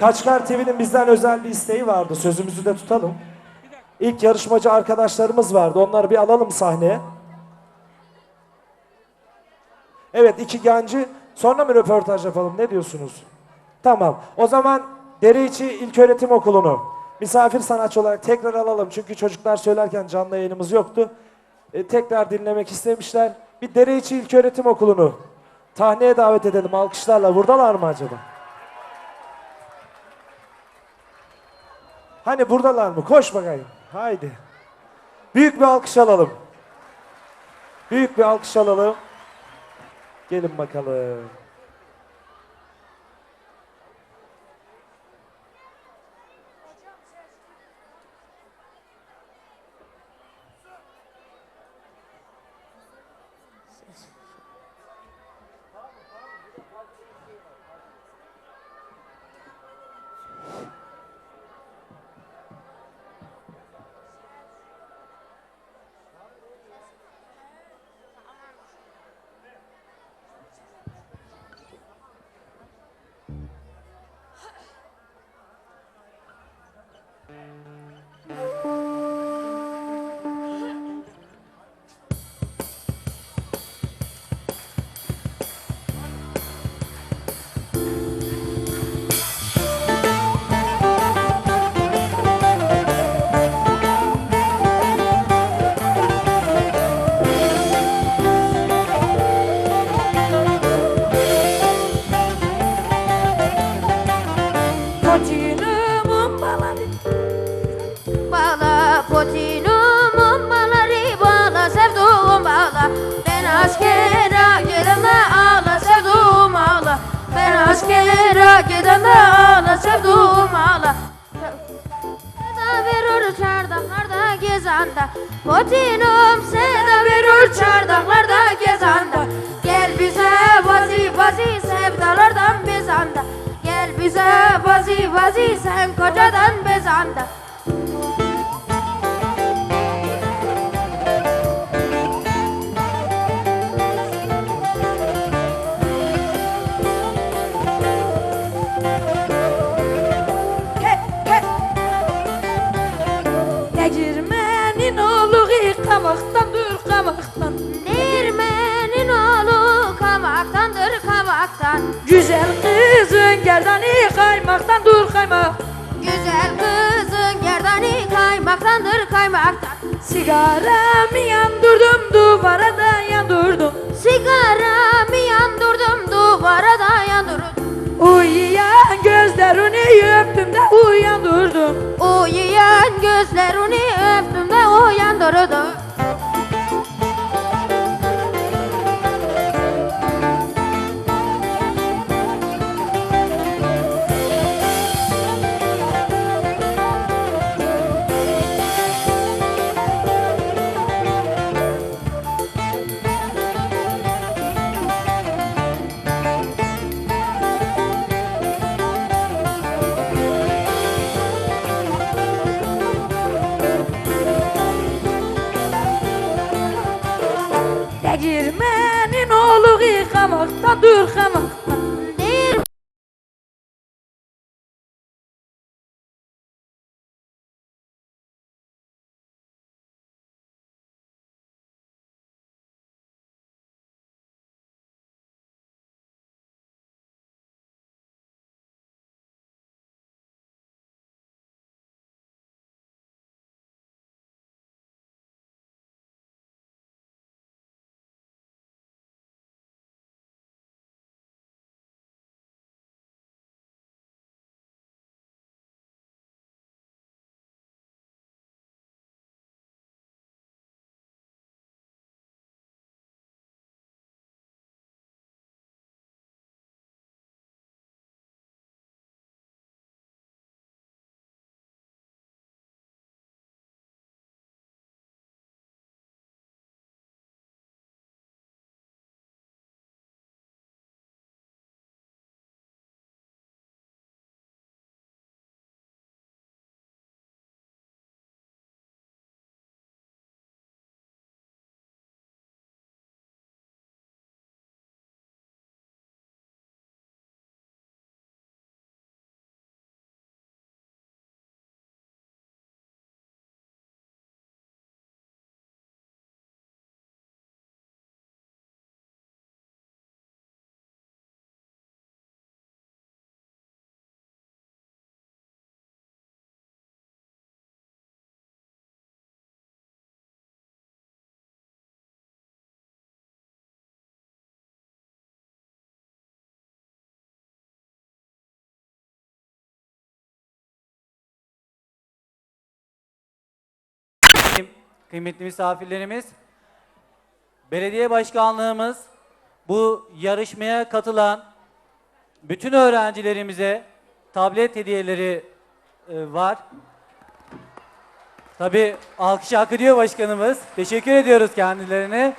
Kaçkar TV'nin bizden özel bir isteği vardı. Sözümüzü de tutalım. İlk yarışmacı arkadaşlarımız vardı. Onları bir alalım sahneye. Evet iki genci sonra mı röportaj yapalım ne diyorsunuz? Tamam. O zaman Dereiçi İlköğretim Okulu'nu misafir sanatçı olarak tekrar alalım. Çünkü çocuklar söylerken canlı yayınımız yoktu. E, tekrar dinlemek istemişler. Bir Dereiçi İlköğretim Okulu'nu tahneye davet edelim alkışlarla. Buradalar mı acaba? Hani buradalar mı? Koş bakayım. Haydi. Büyük bir alkış alalım. Büyük bir alkış alalım. Gelin bakalım. Potinumun baları Bağla potinumun baları Bağla sevduğum bağla Ben askere gideme ağla sevduğum ağla Ben askere gideme ağla sevduğum ağla Seda verir çardaklarda gezanda. Potinum seda verir çardaklarda gezanda. Gel bize vazi vazi sevdalardan bezanda Visa, vazi, vazi, sankocha dan bezanda. Sigaramı yandırdım duvara da yandırdım. Sigaramı yandırdım duvara da yandırdım. Uyuyan gözlerini öptüm de uyandırdım. Uyuyan gözlerini öptüm de uyandırdım Değirmenin oğlu yıkamakta dur kıymetli misafirlerimiz. Belediye başkanlığımız bu yarışmaya katılan bütün öğrencilerimize tablet hediyeleri e, var. Tabii alkış hak ediyor başkanımız. Teşekkür ediyoruz kendilerine.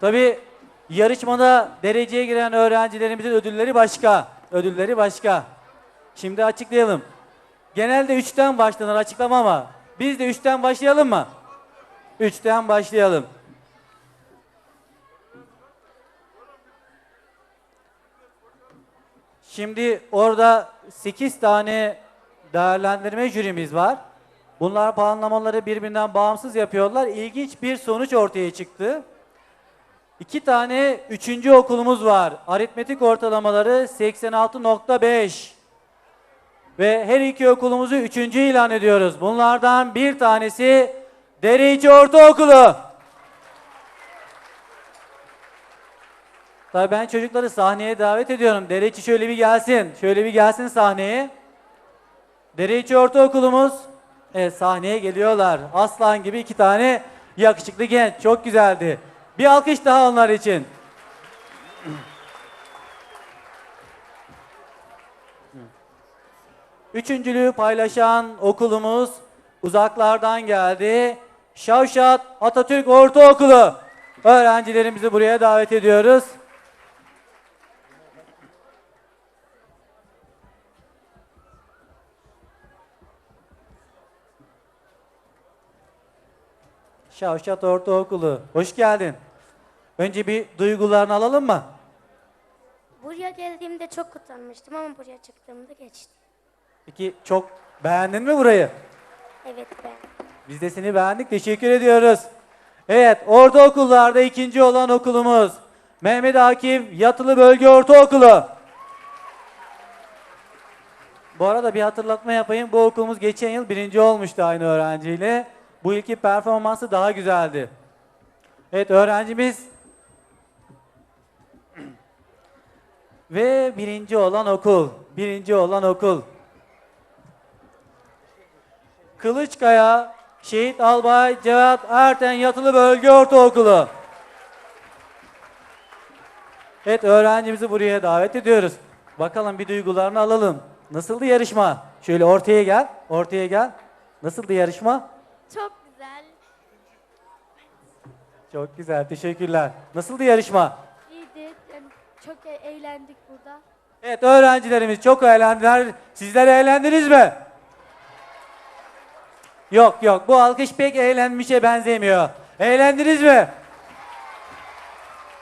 Tabii yarışmada dereceye giren öğrencilerimizin ödülleri başka. Ödülleri başka. Şimdi açıklayalım. Genelde 3'ten başlanır açıklama ama biz de 3'ten başlayalım mı? 3'ten başlayalım. Şimdi orada 8 tane değerlendirme jürimiz var. Bunlar puanlamaları birbirinden bağımsız yapıyorlar. İlginç bir sonuç ortaya çıktı. İki tane üçüncü okulumuz var. Aritmetik ortalamaları 86.5. Ve her iki okulumuzu üçüncü ilan ediyoruz. Bunlardan bir tanesi Dereiçi Ortaokulu. Tabii ben çocukları sahneye davet ediyorum. Dereiçi şöyle bir gelsin. Şöyle bir gelsin sahneye. Dereiçi Ortaokulumuz evet, sahneye geliyorlar. Aslan gibi iki tane yakışıklı genç. Çok güzeldi. Bir alkış daha onlar için. Üçüncülüğü paylaşan okulumuz uzaklardan geldi. Şavşat Atatürk Ortaokulu. Öğrencilerimizi buraya davet ediyoruz. Şavşat Ortaokulu. Hoş geldin. Önce bir duygularını alalım mı? Buraya geldiğimde çok utanmıştım ama buraya çıktığımda geçti. Peki çok beğendin mi burayı? Evet ben. Biz de seni beğendik. Teşekkür ediyoruz. Evet, ortaokullarda ikinci olan okulumuz Mehmet Akif Yatılı Bölge Ortaokulu. Bu arada bir hatırlatma yapayım. Bu okulumuz geçen yıl birinci olmuştu aynı öğrenciyle. Bu ilki performansı daha güzeldi. Evet, öğrencimiz ve birinci olan okul. Birinci olan okul. Kılıçkaya Şehit Albay Cevat Erten Yatılı Bölge Ortaokulu. Evet öğrencimizi buraya davet ediyoruz. Bakalım bir duygularını alalım. Nasıldı yarışma? Şöyle ortaya gel. Ortaya gel. Nasıldı yarışma? Çok güzel. Çok güzel. Teşekkürler. Nasıldı yarışma? İyiydi. Çok e- eğlendik burada. Evet öğrencilerimiz çok eğlendiler. Sizler eğlendiniz mi? Yok yok bu alkış pek eğlenmişe benzemiyor. Eğlendiniz mi?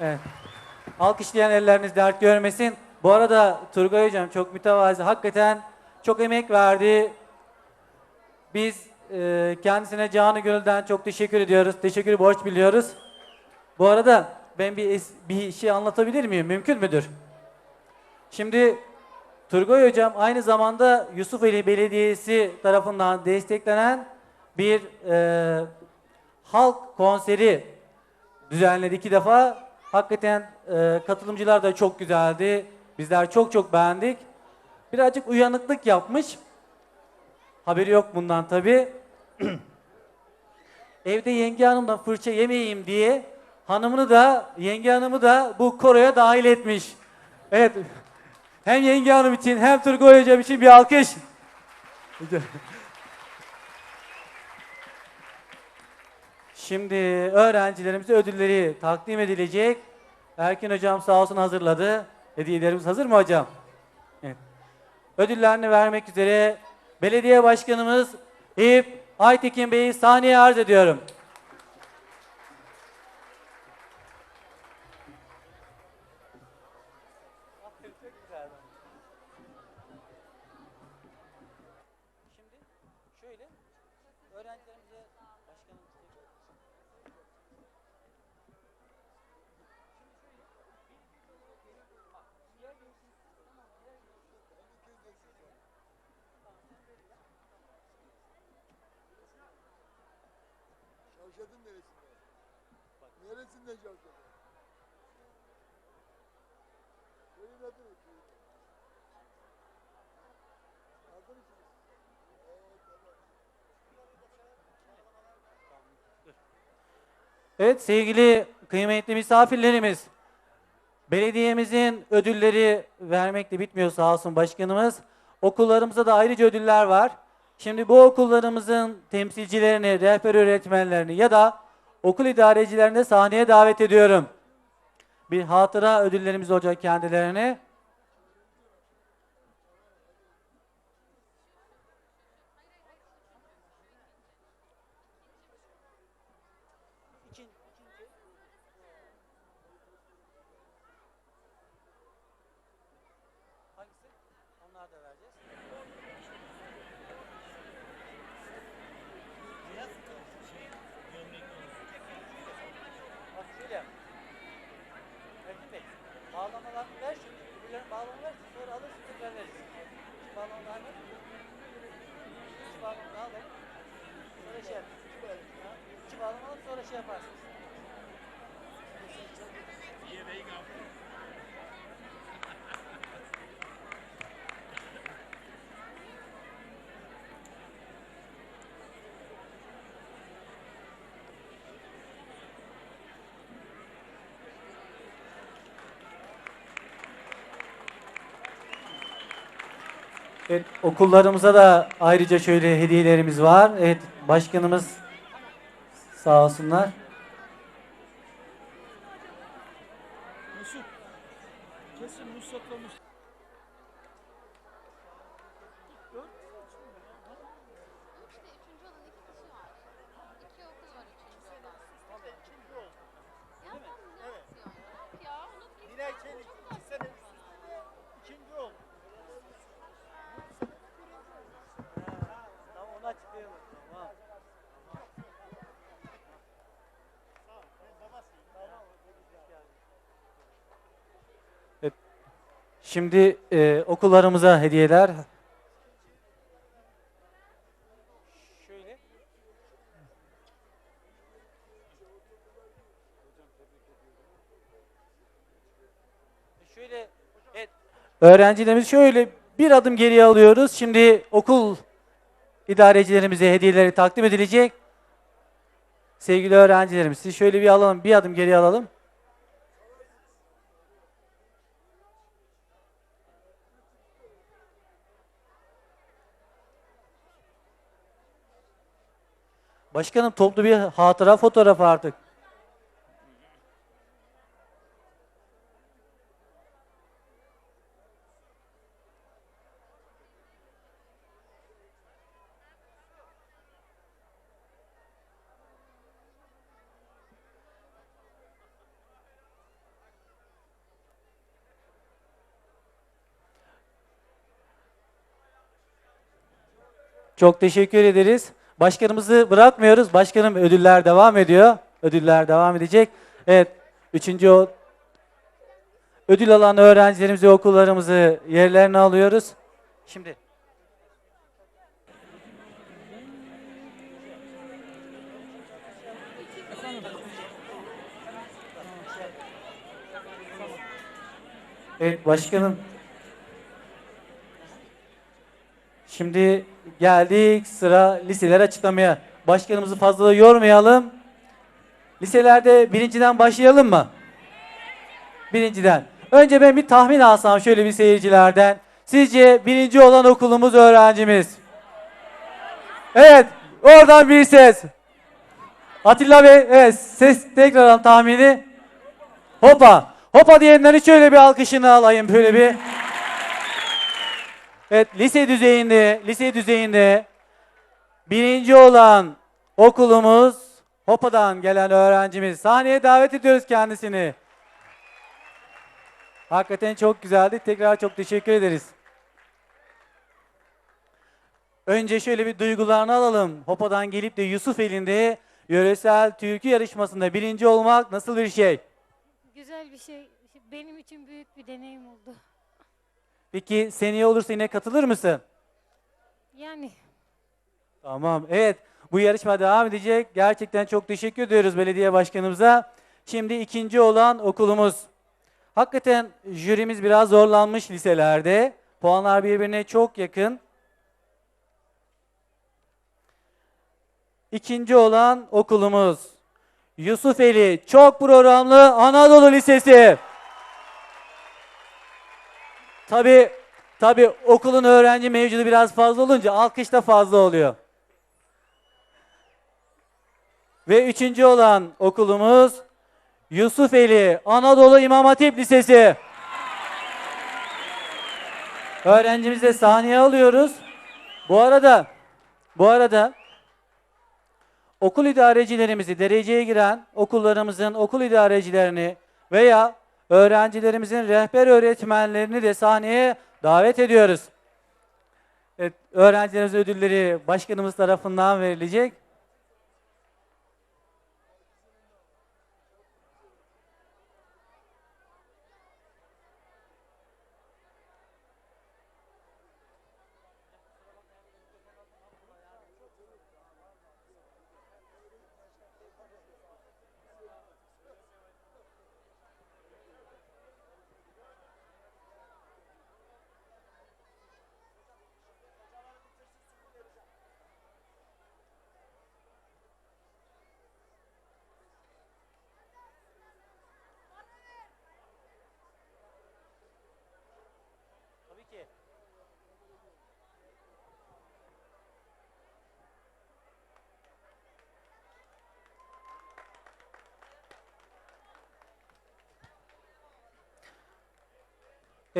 Evet. Alkışlayan elleriniz dert görmesin. Bu arada Turgay Hocam çok mütevazi. Hakikaten çok emek verdi. Biz e, kendisine canı gönülden çok teşekkür ediyoruz. Teşekkür borç biliyoruz. Bu arada ben bir, bir şey anlatabilir miyim? Mümkün müdür? Şimdi Turgay Hocam aynı zamanda Yusufeli Belediyesi tarafından desteklenen bir e, halk konseri düzenledi iki defa. Hakikaten e, katılımcılar da çok güzeldi. Bizler çok çok beğendik. Birazcık uyanıklık yapmış. Haberi yok bundan tabi. Evde yenge hanımdan fırça yemeyeyim diye hanımını da yenge hanımı da bu koroya dahil etmiş. Evet. Hem yenge hanım için hem Turgay hocam için bir alkış. Şimdi öğrencilerimize ödülleri takdim edilecek. Erkin hocam sağ olsun hazırladı. Hediyelerimiz hazır mı hocam? Evet. Ödüllerini vermek üzere belediye başkanımız Eyüp Aytekin Bey'i sahneye arz ediyorum. Şimdi şöyle öğrencilerimize başkanım Şavşat'ın neresinde? Neresinde Şavşat? Evet sevgili kıymetli misafirlerimiz, belediyemizin ödülleri vermekle bitmiyor sağ olsun başkanımız. Okullarımıza da ayrıca ödüller var. Şimdi bu okullarımızın temsilcilerini, rehber öğretmenlerini ya da okul idarecilerini sahneye davet ediyorum. Bir hatıra ödüllerimiz olacak kendilerine. Onlar da vereceğiz. Bak şöyle yap. Erkin Bey, bağlamalarını ver şimdi. Öbürlerin bağlamalarını ver. Sonra alırsın tekrar verirsin. Şu bağlamalarını Şu bağlamaları alalım. Sonra şey yap. Ha? İki bağlama alıp sonra şey yaparsın. Evet, okullarımıza da ayrıca şöyle hediyelerimiz var. Evet, başkanımız sağ olsunlar. Mesut. Kesin Muslat'la Mesut. Üçüncü olan iki kişi var. İki okul var üçüncü olan. Ya sen ne yapıyorsun ya? Ya unut gitsin. Dilek Çelik. Çok iki sene tatlı üst bana. üste ikinci oldu. Tamam onu açıklayalım. Tamam. Evet. Şimdi e, okullarımıza hediyeler. Şöyle. Şöyle evet, öğrencilerimiz şöyle bir adım geriye alıyoruz. Şimdi okul idarecilerimize hediyeleri takdim edilecek. Sevgili öğrencilerimiz siz şöyle bir alalım, bir adım geriye alalım. Başkanım toplu bir hatıra fotoğrafı artık. Çok teşekkür ederiz. Başkanımızı bırakmıyoruz. Başkanım ödüller devam ediyor. Ödüller devam edecek. Evet. Üçüncü o ödül alan öğrencilerimizi, okullarımızı yerlerine alıyoruz. Şimdi Evet başkanım. Şimdi geldik sıra liseler açıklamaya. Başkanımızı fazla da yormayalım. Liselerde birinciden başlayalım mı? Birinciden. Önce ben bir tahmin alsam şöyle bir seyircilerden. Sizce birinci olan okulumuz öğrencimiz? Evet, oradan bir ses. Atilla Bey, evet ses tekrar alalım tahmini. Hopa. Hopa diyenlerin şöyle bir alkışını alayım böyle bir. Evet, lise düzeyinde, lise düzeyinde birinci olan okulumuz Hopa'dan gelen öğrencimiz. Sahneye davet ediyoruz kendisini. Hakikaten çok güzeldi. Tekrar çok teşekkür ederiz. Önce şöyle bir duygularını alalım. Hopa'dan gelip de Yusuf elinde yöresel türkü yarışmasında birinci olmak nasıl bir şey? Güzel bir şey. Benim için büyük bir deneyim oldu. Peki seneye olursa yine katılır mısın? Yani Tamam. Evet. Bu yarışma devam edecek. Gerçekten çok teşekkür ediyoruz belediye başkanımıza. Şimdi ikinci olan okulumuz. Hakikaten jürimiz biraz zorlanmış liselerde. Puanlar birbirine çok yakın. İkinci olan okulumuz. Yusufeli Çok Programlı Anadolu Lisesi. Tabi tabi okulun öğrenci mevcudu biraz fazla olunca alkış da fazla oluyor. Ve üçüncü olan okulumuz Yusufeli Anadolu İmam Hatip Lisesi. Öğrencimizi de sahneye alıyoruz. Bu arada bu arada okul idarecilerimizi dereceye giren okullarımızın okul idarecilerini veya öğrencilerimizin rehber öğretmenlerini de sahneye davet ediyoruz. Evet, öğrencilerimiz ödülleri başkanımız tarafından verilecek.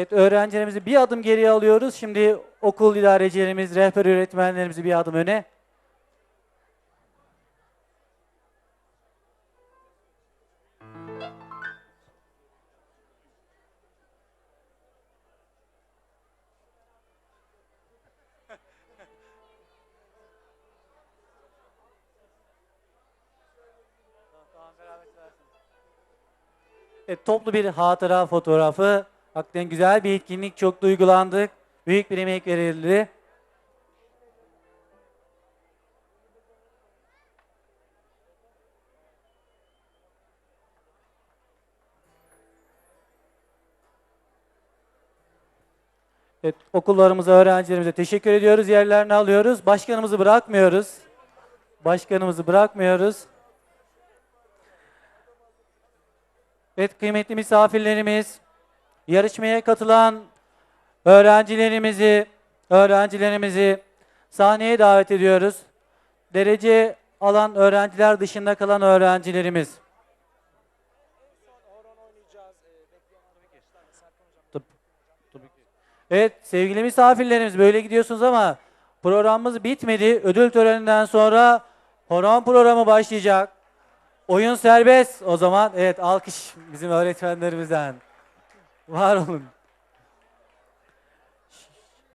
Evet öğrencilerimizi bir adım geriye alıyoruz. Şimdi okul idarecilerimiz, rehber öğretmenlerimizi bir adım öne. Evet, toplu bir hatıra fotoğrafı. Hakikaten güzel bir etkinlik. Çok duygulandık. Büyük bir emek verildi. Evet, okullarımıza, öğrencilerimize teşekkür ediyoruz. Yerlerini alıyoruz. Başkanımızı bırakmıyoruz. Başkanımızı bırakmıyoruz. Evet kıymetli misafirlerimiz, yarışmaya katılan öğrencilerimizi, öğrencilerimizi sahneye davet ediyoruz. Derece alan öğrenciler dışında kalan öğrencilerimiz. Evet sevgili misafirlerimiz böyle gidiyorsunuz ama programımız bitmedi. Ödül töreninden sonra horon programı başlayacak. Oyun serbest o zaman. Evet alkış bizim öğretmenlerimizden. Var olun.